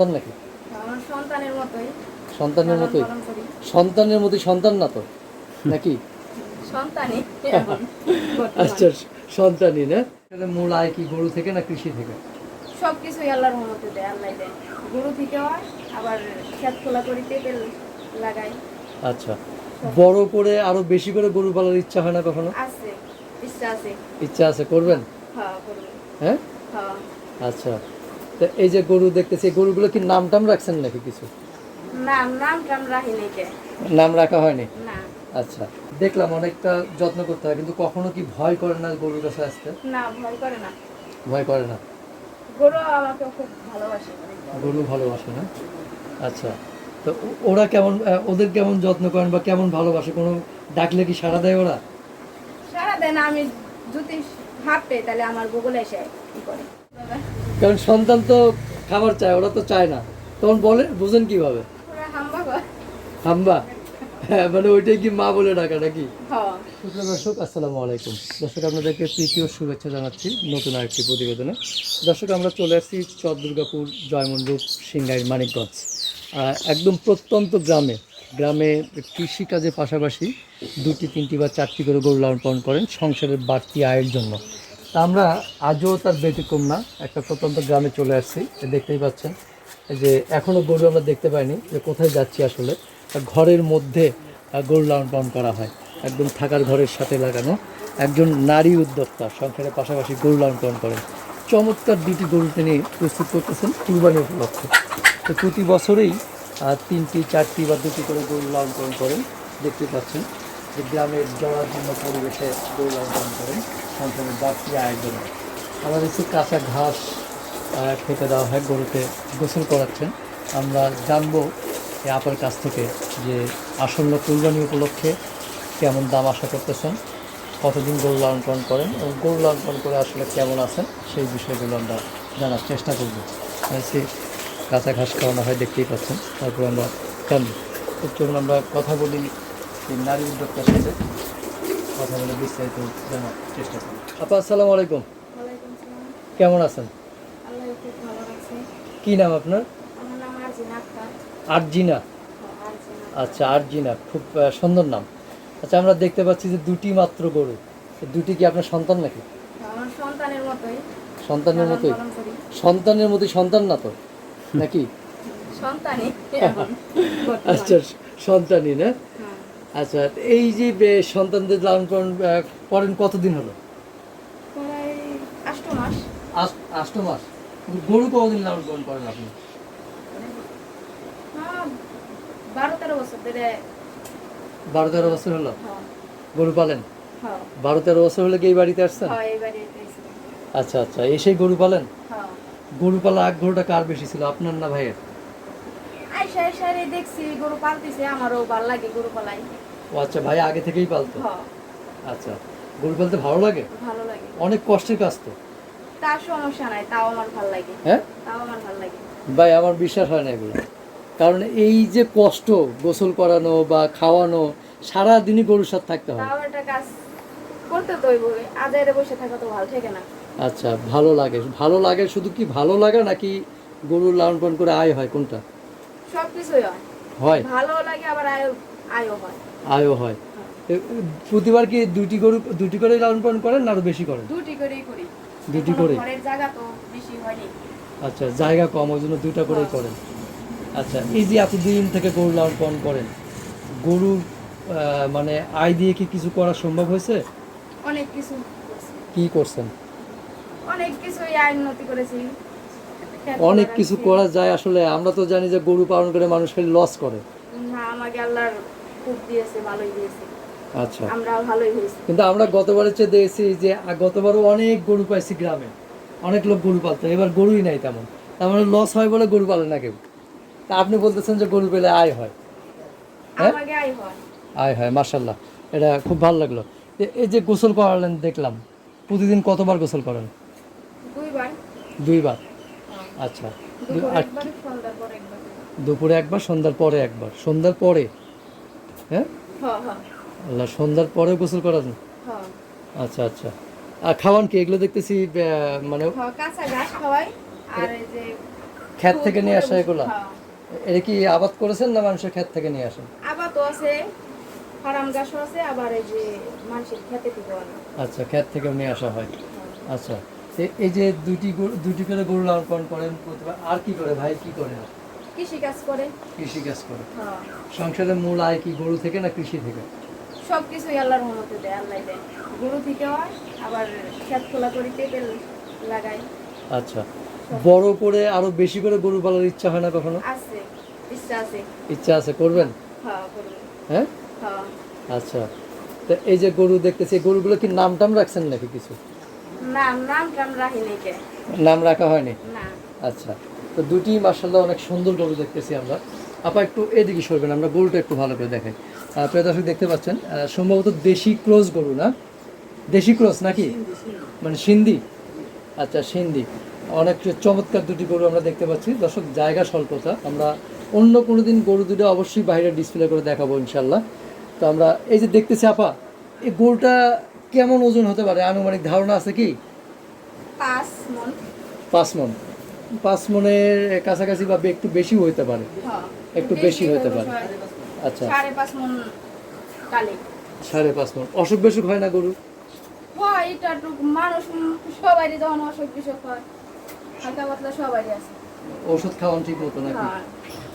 সন্তান নাকি? সন্তানের মতোই। সন্তানের মতোই? সন্তানের মতোই সন্তান না তো? নাকি? সন্তানই। আচ্ছা সন্তানই না? তাহলে মূল আয় কি গরু থেকে না কৃষি থেকে? সবকিছুই আল্লাহর রহমতে দেয় আল্লাহ দেয়। গরু থেকে হয় আবার খেত খোলা করি তেল লাগাই। আচ্ছা। বড় করে আরও বেশি করে গরু পালার ইচ্ছা হয় না কখনো? আছে ইচ্ছা আছে। ইচ্ছা আছে করবেন? হ্যাঁ হ্যাঁ? হ্যাঁ। আচ্ছা। তো এই যে গরু দেখতেছি এই গরুগুলো কি নাম টাম রাখছেন নাকি কিছু? নাম রাখা হয়নি? না। আচ্ছা দেখলাম অনেকটা যত্ন করতে হয় কিন্তু কখনো কি ভয় করে না গরুর কাছে আসতে? না ভয় করে না। ভয় করে না? গরু আমাকে খুব ভালোবাসে। গরু ভালোবাসে না? আচ্ছা তো ওরা কেমন ওদের কেমন যত্ন করেন বা কেমন ভালোবাসে? কোনো ডাকলে কি সাড়া দেয় ওরা? সারা দেন আমি যদি হাত পেয়ে তাহলে আমার গুগলে এসে কি করে? কারণ সন্তান তো খাবার চায় ওরা তো চায় না। তখন বলে বুঝেন কীভাবে? হাম্বা হ্যাঁ মানে ওইটাই কি মা বলে ডাকা নাকি? দর্শক আসসালামু আলাইকুম। দর্শক আপনাদেরকে তৃতীয় শুভেচ্ছা জানাচ্ছি নতুন আরেকটি প্রতিবেদনে। দর্শক আমরা চলে আসছি চর দুর্গাপুর জয়মন্ডপ সিংগাই মানিকগঞ্জ একদম প্রত্যন্ত গ্রামে গ্রামে কৃষিকাজের পাশাপাশি দুটি তিনটি বা চারটি করে গরু লালন পালন করেন। সংসারের বাড়তি আয়ের জন্য। তা আমরা আজও তার ব্যতিক্রম না, একটা প্রত্যন্ত গ্রামে চলে আসছি। দেখতেই পাচ্ছেন যে এখনও গরু আমরা দেখতে পাইনি যে কোথায় যাচ্ছি আসলে। ঘরের মধ্যে গরু লালন পালন করা হয়, একদম থাকার ঘরের সাথে লাগানো। একজন নারী উদ্যোক্তা সংসারের পাশাপাশি গরু লালন পালন করেন। চমৎকার দুটি গরু তিনি প্রস্তুত করতেছেন কুরবানি উপলক্ষে। তো প্রতি বছরেই তিনটি, চারটি বা দুটি করে গরু লালন পালন করেন, দেখতে পাচ্ছেন। যে গ্রামের জলাজীর্ণ পরিবেশে পালন করেন বাড়তি আয়ের জন্য আমাদের হচ্ছে কাঁচা ঘাস খেতে দেওয়া হয়, গরুকে গোসল করাচ্ছেন। আমরা জানব এই আপার কাছ থেকে যে আসন্ন কুরবানি উপলক্ষে কেমন দাম আশা করতেছেন, কতদিন গরু লালন পালন করেন এবং গরু লালন পালন করে আসলে কেমন আছেন সেই বিষয়গুলো আমরা জানার চেষ্টা করব। সে কাঁচা ঘাস খাওয়ানো হয়, দেখতেই পাচ্ছেন। তারপর আমরা জানব। চলুন আমরা কথা বলি এই নারী উদ্যোক্তার সাথে কথা বলে বিস্তারিত জানার চেষ্টা করি আপা আসসালামু আলাইকুম। কেমন আছেন? কি নাম আপনার? আরজিনা হ্যাঁ, আরজিনা। আচ্ছা আরজিনা খুব সুন্দর নাম। আচ্ছা আমরা দেখতে পাচ্ছি যে দুটি মাত্র গরু। দুটি কি আপনার সন্তান নাকি? সন্তানের মতোই। সন্তানের মতোই? সন্তান না তো? নাকি? সন্তানই। আচ্ছা সন্তানই না? হ্যাঁ। আচ্ছা এই যে সন্তানদের লালন পালন করেন কতদিন হলো? আষ্ট মাস। আষ্ট মাস। গরু কতদিন লালন পালন করেন আপনি? বারো তেরো বছর ধরে। বারো তেরো বছর হলো? হ্যাঁ, গরু পালেন? হ্যাঁ, বারো তেরো বছর হলে কি এই বাড়িতে আসছেন? হ্যাঁ। আচ্ছা আচ্ছা এসেই গরু পালেন। গরু পালা আগ্রহটা কার বেশি ছিল আপনার না ভাইয়ের? আইসা আইসা রে দেখছি গরু পালতেছে আমারও ভালো লাগে গরু পালাই। ও আচ্ছা ভাই আগে থেকেই পালতো? আচ্ছা গরু পালতে ভালো লাগে? ভালো লাগে। অনেক কষ্টের কাজ তো। তার সমস্যা নাই তাও আমার ভালো লাগে। হ্যাঁ? তাও আমার ভালো লাগে। ভাই আমার বিশ্বাস হয় না এগুলো। কারণ এই যে কষ্ট গোসল করানো বা খাওয়ানো সারা দিনই গরুর সাথে থাকতে হয়। তাও একটা কাজ করতে তো হইব আজাইরে বসে থাকা তো ভালো থাকে না। আচ্ছা ভালো লাগে। ভালো লাগে শুধু কি ভালো লাগে নাকি গরুর লালন পালন করে আয় হয় কোনটা? হয়। হয়? ভালো লাগে আবার আয় আয়ও হয়। আয়ও হয়। প্রতিবার কি দুটি গরু দুটি করে লালন পালন করেন না আরও বেশি করেন? দুটি করেই করি। দুটি করে ঘরের জায়গা তো বেশি হয়নি। আচ্ছা জায়গা কম ওই জন্য দুইটা করেই করেন। আচ্ছা এই যে এতদিন থেকে গরু লালন পালন করেন গরুর মানে আয় দিয়ে কি কিছু করা সম্ভব হয়েছে? অনেক কিছু। কি করছেন? অনেক কিছুই আয় উন্নতি করেছি। অনেক কিছু করা যায় আসলে আমরা তো জানি যে গরু পালন করে মানুষ খালি লস করে। না আমাকে আল্লাহর খুব দিয়েছে ভালোই দিয়েছে। আচ্ছা। আমরা ভালোই হয়েছি। কিন্তু আমরা গতবারের চেয়ে দেখেছি যে গতবারও অনেক গরু পাইছি গ্রামে। অনেক লোক গরু পালতো এবার গরুই নাই তেমন। তার মানে লস হয় বলে গরু পালে না কেউ। তা আপনি বলতেছেন যে গরু পেলে আয় হয়। হ্যাঁ? আয় হয়। মার্শাল্লাহ এটা খুব ভালো লাগল। এই যে গোসল করালেন দেখলাম। প্রতিদিন কতবার গোসল করেন? দুইবার। দুইবার। আচ্ছা। দুপুরে একবার সন্ধ্যার পরে একবার। সন্ধ্যার পরে হ্যাঁ? হ্যাঁ হ্যাঁ। আল্লাহ সন্ধ্যার পরেও গোসল করান হ্যাঁ। আচ্ছা আচ্ছা। আর খাওয়ান কি? এগুলো দেখতেছি মানে ক্ষেত থেকে নিয়ে আসা এগুলা। এটা কি আবাদ করেছেন না মানুষের ক্ষেত থেকে নিয়ে আসেন? আবার তো আছে ফার্ম গাছও আছে আবার এই যে মানুষের খেতে থেকে আচ্ছা ক্ষেত থেকে নিয়ে আসা হয়। আচ্ছা। এই যে দুটি দুটি করে গরু লালন পালন করেন আর কি করে ভাই? কি করে? কৃষি কাজ করে। কৃষি কাজ করে। হ্যাঁ। সংসারের মূল আয় কি গরু থেকে না কৃষি থেকে? সব কিছুই আল্লাহর দেয় আল্লাহ দেয়। গরু থেকে হয় আবার খেত খোলা তেল লাগাই। আচ্ছা। বড় করে আরও বেশি করে গরু পালার ইচ্ছা হয় না কখনো? আছে ইচ্ছা আছে। ইচ্ছা আছে করবেন? হ্যাঁ হ্যাঁ? হ্যাঁ। আচ্ছা। তো এই যে গরু দেখতেছি গরুগুলো কি নাম টাম রাখছেন নাকি কিছু? নাম নাম টাম রাখি কে। নাম রাখা হয়নি? না। আচ্ছা তো দুটি মার্শাল্লাহ অনেক সুন্দর গরু দেখতেছি আমরা। আপা একটু এদিকে সরবেন আমরা গরুটা একটু ভালো করে দেখাই। প্রিয় দর্শক দেখতে পাচ্ছেন সম্ভবত দেশি ক্রস গরু না? দেশি ক্রস নাকি? মানে সিন্ধি? আচ্ছা সিন্ধি। অনেক চমৎকার দুটি গরু আমরা দেখতে পাচ্ছি। দর্শক জায়গা স্বল্পতা। আমরা অন্য কোনো দিন গরু দুটো অবশ্যই বাইরে ডিসপ্লে করে দেখাবো ইনশাল্লাহ তো আমরা এই যে দেখতেছি আপা এই গরুটা কেমন ওজন হতে পারে? আনুমানিক ধারণা আছে কি? পাঁচ মন। পাঁচ মন। মনের কাছাকাছি বা একটু বেশি হইতে পারে। হ্যাঁ। একটু বেশি হতে পারে। আচ্ছা। সাড়ে পাঁচ মন অসুখ বেসুখ হয় না গরু? ওষুধ খাওয়ান ঠিক মতো নাকি? হ্যাঁ।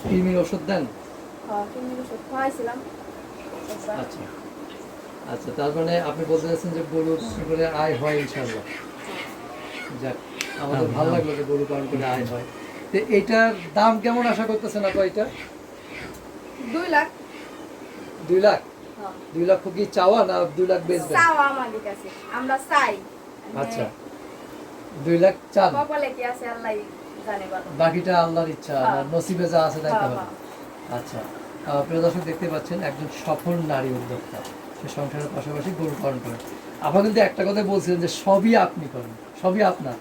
কৃমির ওষুধ দেন? হ্যাঁ আচ্ছা। আচ্ছা তার মানে আপনি বলতে চাচ্ছেন যে গরুর করে আয় হয় ইনশাল্লাহ যাক আমাদের ভালো লাগল যে গরু পালন করে আয় হয়। তো এটার দাম কেমন আশা করতেছেন আপা এটা? দুই লাখ। দুই লাখ? হ্যাঁ। দুই লক্ষ কি চাওয়া না দুই লাখ বেচবেন? চাও আমাদের কাছে আমরা চাই। আচ্ছা দুই লাখ চান? কপালে কি আছে আল্লাহ জানে বাকিটা আল্লাহর ইচ্ছা হ্যাঁ। আর নসিবে যা আছে তাই হ্যাঁ, হবে। আচ্ছা প্রিয় দর্শক দেখতে পাচ্ছেন একজন সফল নারী উদ্যোক্তা। সংসারের পাশাপাশি গরু পালন করেন। আপা কিন্তু একটা কথা বলছিলেন যে সবই আপনি করেন সবই আপনার।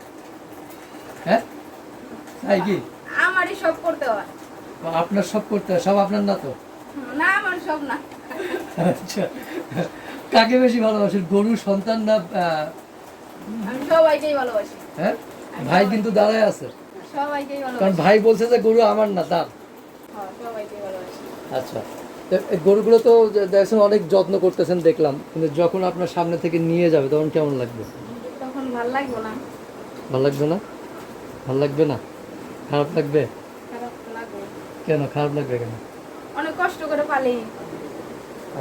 হ্যাঁ? তাই কি? আমারই সব করতে হয়। আপনার সব করতে হয় সব আপনার না তো? হুম, না আমার সব না। আচ্ছা। কাকে বেশি ভালোবাসেন গরু সন্তান না আমি সবাইকেই ভালোবাসি। হ্যাঁ? ভাই কিন্তু দাঁড়ায় আছে। সবাইকেই কারণ ভাই বলছে যে গরু আমার না তার হ্যাঁ সবাইকেই ভালোবাসি। আচ্ছা। গরুগুলো তো দেখছেন অনেক যত্ন করতেছেন দেখলাম। কিন্তু যখন আপনার সামনে থেকে নিয়ে যাবে তখন কেমন লাগবে? তখন ভালো লাগবো না। ভালো লাগবে না? ভালো লাগবে না? খারাপ লাগবে? খারাপ লাগবে। কেন খারাপ লাগবে কেন? অনেক কষ্ট করে পালি।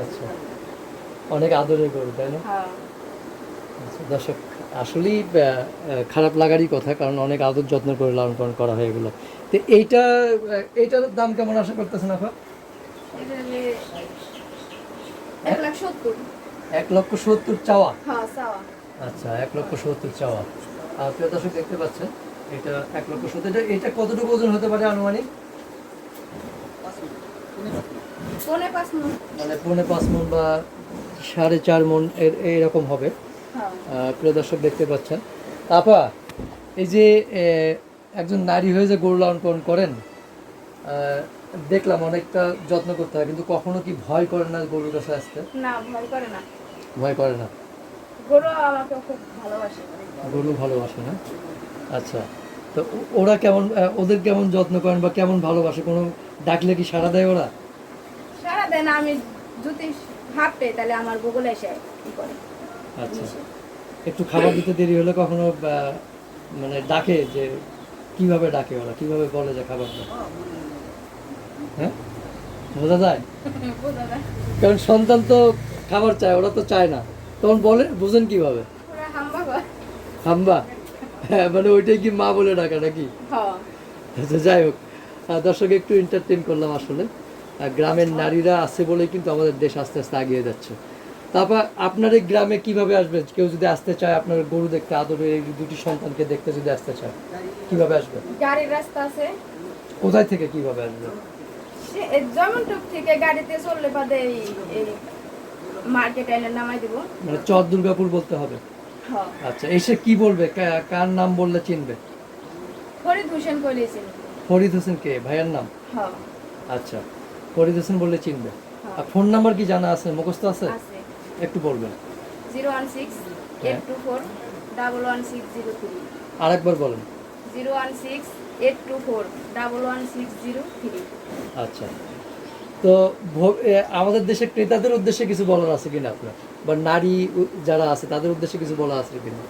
আচ্ছা। অনেক আদরের গরু তাই না? হ্যাঁ। আচ্ছা দর্শক আসলেই খারাপ লাগারই কথা কারণ অনেক আদর যত্ন করে লালন পালন করা হয় এগুলো। তো এইটা এইটার দাম কেমন আশা করতেছেন আপা? এটা যে এক লক্ষ সত্তর চাওয়া? হ্যাঁ আচ্ছা এক লক্ষ সত্তর চাওয়া। প্রিয় দর্শক দেখতে পাচ্ছেন এটা এক লক্ষ সত্তর। এটা এটা কতটুকু ওজন হতে পারে আনুমানিক? মন। পৌনে পাঁচ মন বা সাড়ে চার মন এর এইরকম হবে। হ্যাঁ। প্রিয় দর্শক দেখতে পাচ্ছেন। আপা এই যে একজন নারী হয়ে যে গরু লালন পালন করেন দেখলাম অনেকটা যত্ন করতে হয় কিন্তু কখনো কি ভয় করে না গরুর কাছে আসতে? না ভয় করে না। ভয় করে না? গরু আমাকে খুব ভালোবাসে। গরু ভালোবাসে না? আচ্ছা তো ওরা কেমন ওদের কেমন যত্ন করেন বা কেমন ভালোবাসে? কোনো ডাকলে কি সাড়া দেয় ওরা? সারা না আমি যদি হাঁটতে তাহলে আমার গুগল এসে কি করে। আচ্ছা একটু খাবার দিতে দেরি হলে কখনো মানে ডাকে যে কীভাবে ডাকে ওরা? কীভাবে বলে যে খাবার দাও হ্যাঁ? বোঝা যায়? কারণ সন্তান তো খাবার চায় ওরা তো চায় না। তখন বলে বুঝেন কীভাবে? হাম্বা হ্যাঁ মানে ওইটাই কি মা বলে ডাকা নাকি? হ্যাঁ। আচ্ছা যাই হোক। দর্শক একটু এন্টারটেন করলাম আসলে। গ্রামের নারীরা আছে বলেই কিন্তু আমাদের দেশ আস্তে আস্তে এগিয়ে যাচ্ছে। তারপর আপনার এই গ্রামে কীভাবে আসবে? কেউ যদি আসতে চায় আপনার গরু দেখতে আদরে এই দুটি সন্তানকে দেখতে যদি আসতে চায় কীভাবে আসবে? গাড়ির রাস্তা আছে। কোথায় থেকে কীভাবে আসবে? যেমন টুক থেকে গাড়িতে চললে বাদে এই এই মার্কেট নামাই দিব। মানে চর দুর্গাপুর বলতে হবে। হ্যাঁ। আচ্ছা এসে কি বলবে? কার নাম বললে চিনবে? ফরিদ হোসেন কইলেছিল ফরিদ হোসেন কে? ভাইয়ের নাম? হ্যাঁ। আচ্ছা ফরিদ হোসেন বললে চিনবে। হ্যাঁ। আর ফোন নাম্বার কি জানা আছে? মুখস্থ আছে? আছে। একটু বলবেন। Zero one six eight two four double one six zero three. আরেকবার বলেন। Zero one six eight two four double one six zero three আচ্ছা। তো আমাদের দেশে ক্রেতাদের উদ্দেশ্যে কিছু বলার আছে কিনা আপনার? বা নারী যারা আছে তাদের উদ্দেশ্যে কিছু বলা আছে কিনা?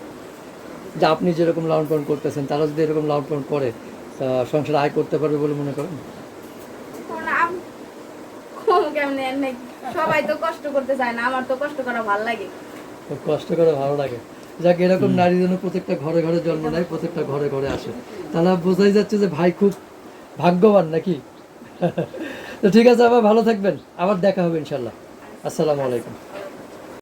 যে আপনি যেরকম লালন পালন করতেছেন তারা যদি এরকম লালন পালন করে সংসার আয় করতে পারবে বলে মনে করেন? সবাই তো কষ্ট করতে চায় না আমার তো কষ্ট করা ভালো লাগে। কষ্ট করে ভালো লাগে। যাক এরকম নারী যেন প্রত্যেকটা ঘরে ঘরে জন্ম নেয় প্রত্যেকটা ঘরে ঘরে আসে। তাহলে বোঝাই যাচ্ছে যে ভাই খুব ভাগ্যবান নাকি? তো ঠিক আছে আবার ভালো থাকবেন। আবার দেখা হবে ইনশাল্লাহ। আসসালামু আলাইকুম।